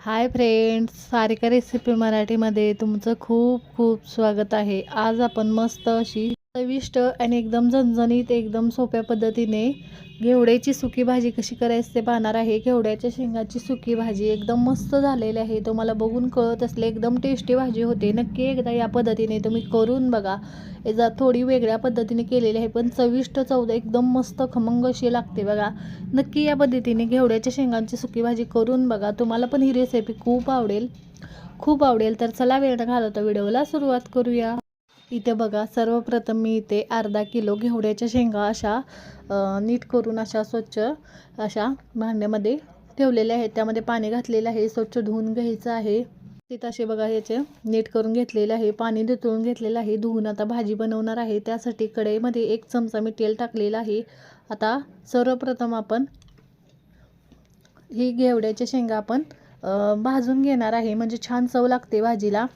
Hi friends Sarika recipe मराठीमध्ये तुमचं खूप खूप स्वागत आहे. आज आपण मस्त अशी चविष्ट आणि एकदम झणझणीत एकदम सोप्या पद्धतीने घेवड्याची सुकी भाजी कशी करायची ते पाहणार आहे. घेवड्याच्या शेंगाची सुकी भाजी एकदम मस्त झालेली आहे. तुम्हाला बघून कळत असले एकदम टेस्टी भाजी होते. नक्की एकदा या पद्धतीने तुम्ही करून बघा. याचा थोडी वेगळ्या पद्धतीने केलेली आहे पण चविष्ट चौदा एकदम मस्त खमंग अशी लागते बघा. नक्की या पद्धतीने घेवड्याच्या शेंगांची सुकी भाजी करून बघा. तुम्हाला पण ही रेसिपी खूप आवडेल. खूप आवडेल. तर चला वेळ घालवता व्हिडिओला सुरुवात करूया. इथे बघा सर्वप्रथम मी इथे अर्धा किलो घेवड्याच्या शेंगा अशा नीट करून अशा स्वच्छ अशा भांड्यामध्ये ठेवलेल्या आहेत. त्यामध्ये पाणी घातलेलं आहे स्वच्छ धुवून घ्यायचं आहे. तिथं असे बघा ह्याचे नीट करून घेतलेलं आहे पाणी धुतळून घेतलेलं आहे. धुवून आता भाजी बनवणार आहे. त्यासाठी कढईमध्ये एक चमचा मी तेल टाकलेलं आहे. आता सर्वप्रथम आपण ही घेवड्याच्या शेंगा आपण भाजून घेणार आहे. म्हणजे छान चव लागते भाजीला.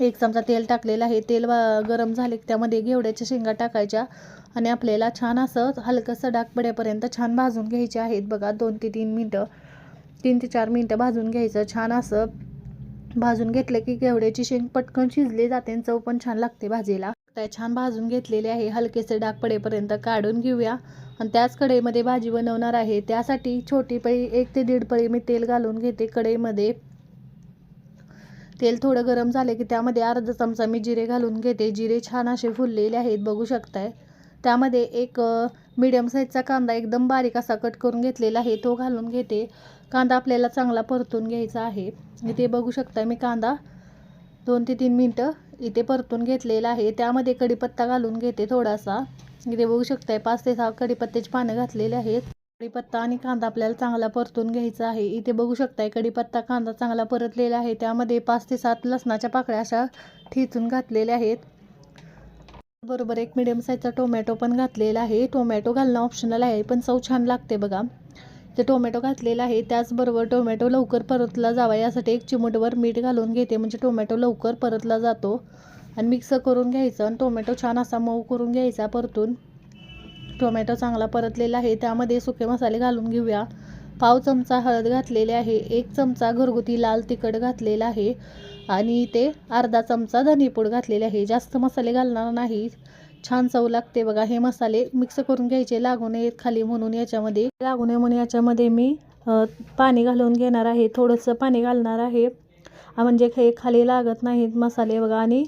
एक चमचा तेल टाकलेलं आहे. तेल वा- गरम झाले की त्यामध्ये घेवड्याच्या शेंगा टाकायच्या आणि आपल्याला छान असं हलकंसं डाग पडेपर्यंत छान भाजून घ्यायचे आहेत. बघा दोन ते तीन मिनटं तीन ते चार मिनटं भाजून घ्यायचं. छान असं भाजून घेतलं की घेवड्याची शेंग पटकन शिजली जाते आणि चव पण छान लागते भाजीला त्या छान भाजून घेतलेले आहे. हलकेसे डाग पडेपर्यंत काढून घेऊया. आणि त्याच कढईमध्ये भाजी बनवणार आहे. त्यासाठी छोटी पळी एक ते दीड पळी मी तेल घालून घेते कढईमध्ये. तेल थोडं गरम झाले की त्यामध्ये अर्धा चमचा मी जिरे घालून घेते. जिरे छान असे फुललेले आहेत बघू शकताय. त्यामध्ये एक मीडियम साईजचा कांदा एकदम बारीक असा कट करून घेतलेला आहे तो घालून घेते. कांदा आपल्याला चांगला परतून घ्यायचा आहे. इथे बघू शकताय मी कांदा. दोन ते तीन मिनटं इथे परतून घेतलेला आहे. त्यामध्ये कढीपत्ता घालून घेते थोडासा. इथे बघू शकताय पाच ते सहा कढीपत्त्याची पानं घातलेले आहेत. कढीपत्ता आणि कांदा आपल्याला चांगला परतून घ्यायचा आहे. इथे बघू शकताय कढीपत्ता कांदा चांगला परतलेला आहे. त्यामध्ये पाच ते सात लसणाच्या पाकळ्या अशा ठेचून घातलेल्या आहेत. बरोबर एक मिडियम साईजचा टोमॅटो पण घातलेला आहे. टोमॅटो घालणं ऑप्शनल आहे पण चव छान लागते बघा. ते टोमॅटो घातलेला आहे त्याचबरोबर टोमॅटो लवकर परतला जावा. यासाठी एक चिमूटभर मीठ घालून घेते. म्हणजे टोमॅटो लवकर परतला जातो. आणि मिक्स करून घ्यायचं. आणि टोमॅटो छान असा मऊ करून घ्यायचा परतून. टोमॅटो चांगला परतलेला आहे. त्यामध्ये सुके मसाले घालून घेऊया. पाव चमचा हळद घातलेले आहे. एक चमचा घरगुती लाल तिखट घातलेला आहे. आणि इथे अर्धा चमचा धनेपूड घातलेले आहे. जास्त मसाले घालणार नाही. छान चव लागते बघा. हे मसाले मिक्स करून घ्यायचे. लागू नयेत खाली म्हणून याच्यामध्ये. लागू नये म्हणून याच्यामध्ये मी पाणी घालून घेणार आहे. थोडंसं पाणी घालणार आहे. म्हणजे हे खाली लागत नाहीत मसाले बघा. आणि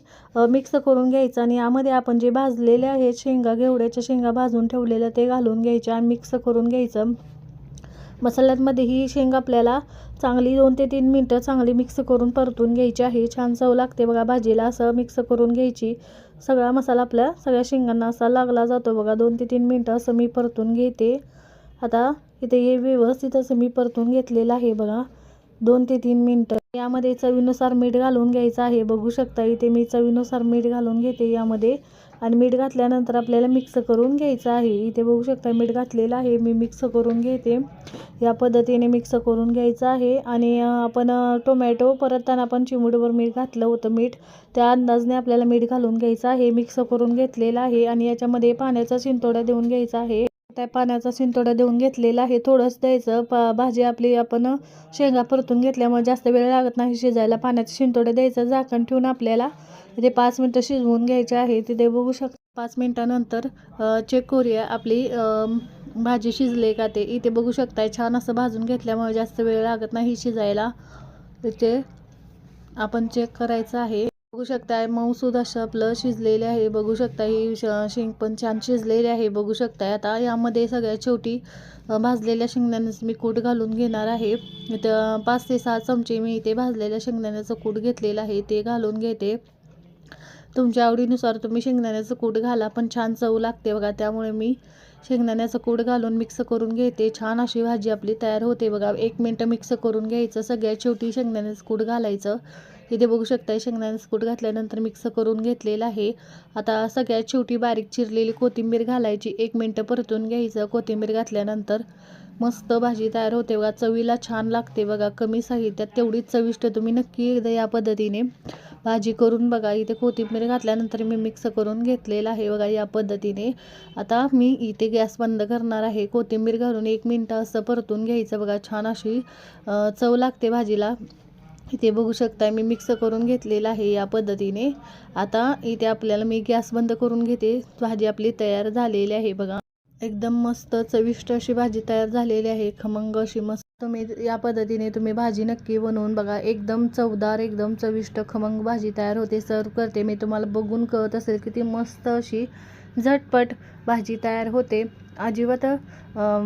मिक्स करून घ्यायचं आणि यामध्ये आपण जे भाजलेले आहेत शेंगा घेवड्याच्या शेंगा भाजून ठेवलेल्या ते घालून घ्यायच्या आणि मिक्स करून घ्यायचं. मसाल्यांमध्ये ही शेंग आपल्याला चांगली दोन ते तीन मिनटं चांगली मिक्स करून परतून घ्यायची आहे. छान चव लागते बघा भाजीला असं मिक्स करून घ्यायची. सगळा मसाला आपल्या सगळ्या शेंगांना असा लागला जातो बघा. दोन ते तीन मिनटं असं मी परतून घेते. आता इथे हे व्यवस्थित असं मी परतून घेतलेलं आहे बघा. दोन ते तीन मिनटं. यामध्ये चवीनुसार मीठ घालून घ्यायचं आहे. बघू शकता इथे मी चवीनुसार मीठ घालून घेते यामध्ये. आणि मीठ घातल्यानंतर आपल्याला मिक्स करून घ्यायचं आहे. इथे बघू शकता मीठ घातलेलं आहे. मी मिक्स करून घेते. या पद्धतीने मिक्स करून घ्यायचं आहे. आणि आपण टोमॅटो टोमॅटो परतताना आपण चिमूटभर मीठ घातलं होतं मीठ. त्या अंदाजने आपल्याला मीठ घालून घ्यायचं आहे. मिक्स करून घेतलेलं आहे. आणि याच्यामध्ये पाण्याचा शिंतोडा देऊन घ्यायचा आहे. त्या पाण्याचा शिंतोडा देऊन घेतलेला आहे. थोडंच द्यायचं. पा भाजी आपली आपण शेंगा परतून घेतल्यामुळे जास्त वेळ लागत नाही. शिजायला पाण्याचा शिंतोडा द्यायचं. झाकण ठेवून आपल्याला इथे पाच मिनटं शिजवून घ्यायचे आहे. तिथे बघू शकता पाच मिनटानंतर चेक करूया आपली भाजी शिजले का ते. इथे बघू शकताय छान असं भाजून घेतल्यामुळे जास्त वेळ लागत नाही शिजायला. इथे आपण चेक करायचं आहे. बघू शकताय. मऊसूद असं आपलं शिजलेले आहे बघू शकता ही श- शेंग पण छान शिजलेली आहे बघू शकताय. आता यामध्ये सगळ्यात शेवटी भाजलेल्या शेंगदाण्याचं मी कूट घालून घेणार आहे. इथं पाच ते सहा चमचे मी इथे भाजलेल्या शेंगदाण्याचं कूट घेतलेलं आहे ते घालून घेते. तुमच्या आवडीनुसार तुम्ही शेंगदाण्याचं कूट घाला पण छान चव लागते बघा. त्यामुळे मी शेंगदाण्याचं कूट घालून मिक्स करून घेते. छान अशी भाजी आपली तयार होते बघा. एक मिनटं मिक्स करून घ्यायचं. सगळ्यात शेवटी शेंगदाण्याचं कूट घालायचं. इथे बघू शकताय शेंगदाण्याचं कूट घातल्यानंतर मिक्स करून घेतलेलं आहे. आता सगळ्यात शेवटी बारीक चिरलेली कोथिंबीर घालायची. एक मिनटं परतून घ्यायचं. कोथिंबीर घातल्यानंतर मस्त भाजी तयार होते बघा. चवीला छान लागते बघा. कमी साहित्यात तेवढीच चविष्ट तुम्ही नक्की एकदा या पद्धतीने भाजी करून बघा. इथे कोथिंबीर घातल्यानंतर मी मिक्स करून घेतलेलं आहे बघा या पद्धतीने. आता मी इथे गॅस बंद करणार आहे. कोथिंबीर घालून एक मिनटं असं परतून घ्यायचं बघा. छान अशी चव लागते भाजीला. इथे बघू शकता मी मिक्स करून घेतलेलं आहे या पद्धतीने. आता इथे आपल्याला मी गॅस बंद करून घेते. भाजी आपली तयार झालेली आहे बघा. एकदम मस्त चविष्ट अशी भाजी तयार झालेली आहे. खमंग अशी मस्त तुम्ही या पद्धतीने तुम्ही भाजी नक्की बनवून बघा. एकदम चवदार एकदम चविष्ट खमंग भाजी तयार होते. सर्व करते. मी तुम्हाला बघून कळत असेल किती मस्त अशी झटपट भाजी तयार होते. अजिबात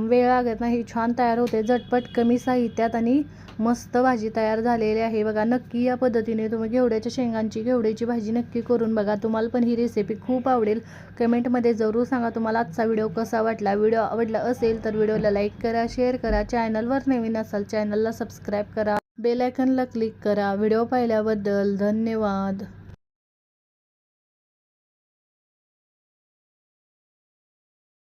वेळ लागत नाही. छान तयार होते. झटपट कमी साहित्यात आणि मस्त भाजी तयार झालेली आहे. बघा नक्की या पद्धतीने तुम्ही घेवड्याच्या शेंगांची घेवड्याची भाजी नक्की करून बघा. तुम्हाला पण ही रेसिपी खूप आवडेल. कमेंटमध्ये जरूर सांगा तुम्हाला आजचा व्हिडिओ कसा वाटला. व्हिडिओ आवडला असेल तर व्हिडिओला लाईक करा शेअर करा. चॅनलवर नवीन असाल चॅनलला सबस्क्राईब करा. बेलायकनला क्लिक करा. व्हिडिओ पाहिल्याबद्दल धन्यवाद.